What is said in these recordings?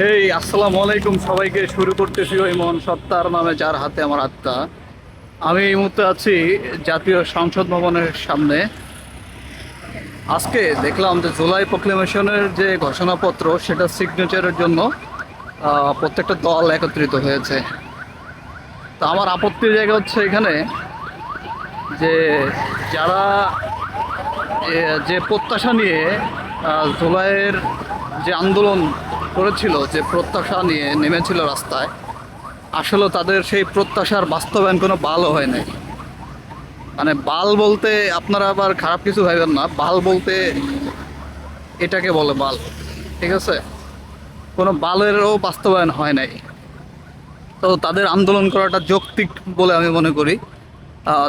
হেই আসসালামু আলাইকুম সবাইকে। শুরু করতেছি ওই মন সত্তার নামে যার হাতে আমার আত্মা। আমি এই মুহূর্তে আছি জাতীয় সংসদ ভবনের সামনে। আজকে দেখলাম যে জুলাই প্রক্লেমেশনের যে ঘোষণাপত্র, সেটা সিগনেচারের জন্য প্রত্যেকটা দল একত্রিত হয়েছে। তা আমার আপত্তির জায়গা হচ্ছে এখানে যে যারা যে প্রত্যাশা নিয়ে আহ, জুলাইয়ের যে আন্দোলন করেছিল যে প্রত্যাশা নিয়ে নেমেছিল রাস্তায় আসলে তাদের সেই প্রত্যাশার বাস্তবায়ন কোনো বালও হয় নাই। মানে বাল বলতে আপনারা আবার খারাপ কিছু ভাবেন না বাল বলতে এটাকে বলে বাল ঠিক আছে? কোনো বালেরও বাস্তবায়ন হয় নাই। তো তাদের আন্দোলন করাটা যৌক্তিক বলে আমি মনে করি।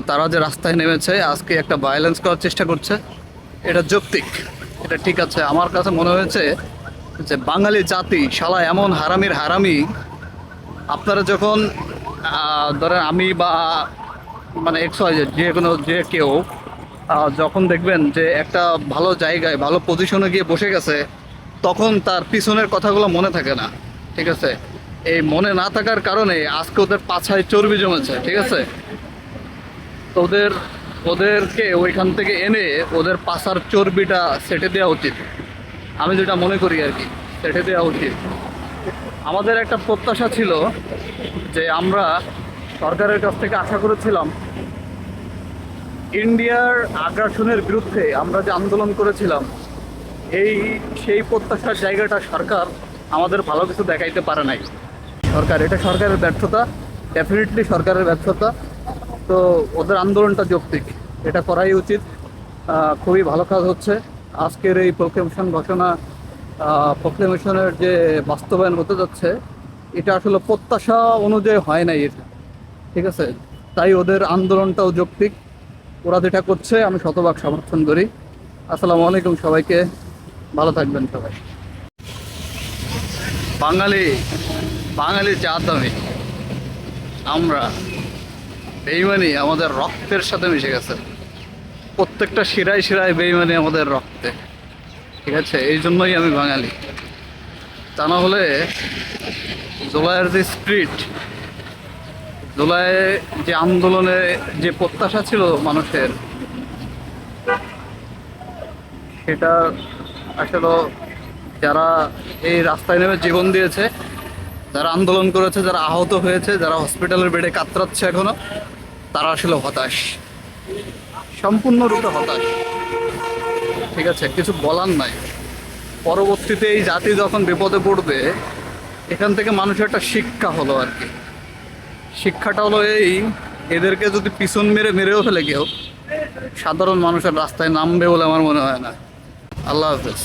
তারা যে রাস্তায় নেমেছে আজকে একটা ভায়োলেন্স করার চেষ্টা করছে এটা যৌক্তিক। এটা ঠিক আছে। আমার কাছে মনে হয়েছে যে বাঙালি জাতি শালা এমন হারামির হারামি। আপনারা যখন ধরেন আমি বা মানে এক্স যে কোনো, যে কেউ যখন দেখবেন যে একটা ভালো জায়গায়, ভালো পজিশনে গিয়ে বসে গেছে, তখন তার পিছনের কথাগুলো মনে থাকে না। ঠিক আছে? এই মনে না থাকার কারণে আজকে ওদের পাছায় চর্বি জমেছে। ঠিক আছে? তো ওদের ওদেরকে ওইখান থেকে এনে ওদের পাশার চর্বিটা সেটে দেওয়া উচিত। আমি যেটা মনে করি আর কি, সেটে দেওয়া উচিত। আমাদের একটা প্রত্যাশা ছিল যে আমরা সরকারের কাছ থেকে আশা করেছিলাম ইন্ডিয়ার আগ্রাসনের বিরুদ্ধে আমরা যে আন্দোলন করেছিলাম, এই, সেই প্রত্যাশার জায়গাটা সরকার আমাদের ভালো কিছু দেখাইতে পারে নাই। সরকার, এটা সরকারের ব্যর্থতা ডেফিনেটলি সরকারের ব্যর্থতা। তো ওদের আন্দোলনটা যৌক্তিক। এটা করাই উচিত। খুবই ভালো কাজ হচ্ছে। আজকের এই প্রোক্লেমেশন ঘোষণা প্রোক্লেমেশনের যে বাস্তবায়ন হতে যাচ্ছে, এটা আসলে প্রত্যাশা অনুযায়ী হয় নাই এটা। ঠিক আছে? তাই ওদের আন্দোলনটাও যৌক্তিক। ওরা যেটা করছে, আমি শতভাগ সমর্থন করি। আসসালামু আলাইকুম সবাইকে। ভালো থাকবেন সবাই। বাঙালি বাঙালি জাত আমি। আমরা বেইমানি আমাদের রক্তের সাথে মিশে গেছে। প্রত্যেকটা শিরায় শিরায় বেইমানি আমাদের রক্তে। ঠিক আছে, এই জন্যই আমি বাঙালি। তা না হলে জুলাইয়ের যে স্পিরিট জুলাই যে আন্দোলনে যে প্রত্যাশা ছিল মানুষের, সেটা আসলে যারা এই রাস্তায় নেমে জীবন দিয়েছে, যারা আন্দোলন করেছে, যারা আহত হয়েছে, যারা হসপিটালের বেডে কাতরাচ্ছে এখনও তারা আসলে হতাশ। সম্পূর্ণরূপে হতাশ। ঠিক আছে, কিছু বলার নাই। পরবর্তীতে এই জাতি যখন বিপদে পড়বে, এখান থেকে মানুষের একটা শিক্ষা হলো আর কি। শিক্ষাটা হলো এই, এদেরকে যদি পিছন মেরে মেরেও ফেলে কেউ, সাধারণ মানুষের রাস্তায় নামবে বলে আমার মনে হয় না। আল্লাহ হাফেজ।